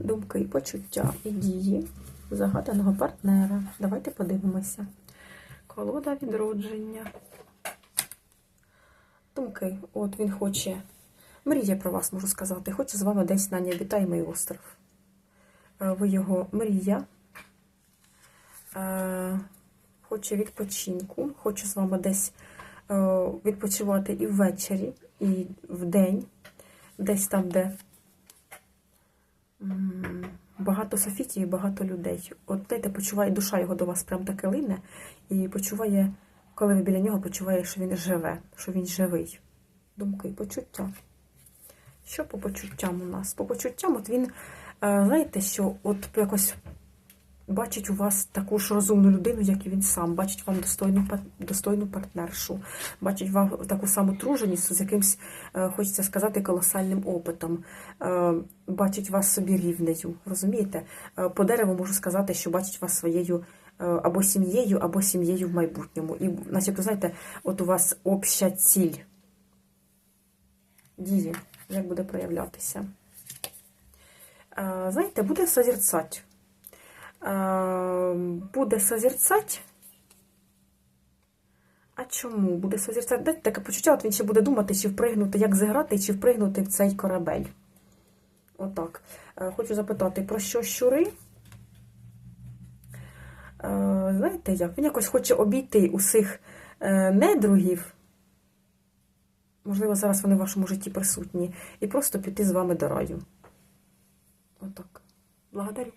думки, почуття і дії загаданого партнера. Давайте подивимося. Колода відродження. Думки. От він хоче. Мріє про вас, можу сказати. Хоче з вами десь на необітаємий остров. Е, Ви його мрія. Е, Хоче відпочинку, хоче з вами десь е, відпочивати і ввечері, і вдень, десь там, де багато софітів і багато людей. От знаєте, почуває душа його до вас прям таки лине, і почуває, коли ви біля нього, почуває, що він живе, що він живий. Думки, почуття. Що по почуттям у нас? По почуттям, от він, е, знаєте, що от якось бачить у вас таку ж розумну людину, як і він сам, бачить вам достойну, достойну партнершу, бачить вам таку саму труженість з якимсь, е, хочеться сказати, колосальним опитом, Е, бачить вас собі рівнею, розумієте? Е, По дереву можу сказати, що бачить вас своєю або сім'єю, або сім'єю в майбутньому. І, начебто, знаєте, от у вас обща ціль дії, як буде проявлятися. Знаєте, буде созерцати. Е, Буде созерцати. А чому буде созерцати? Дайте таке почуття, от він ще буде думати, чи впригнути, як зіграти, чи впригнути в цей корабель. Отак. Е, Хочу запитати, про що щури? Е, Знаєте як? Він якось хоче обійти усіх недругів. Можливо, зараз вони в вашому житті присутні, і просто піти з вами до раю. Отак. Благодарю.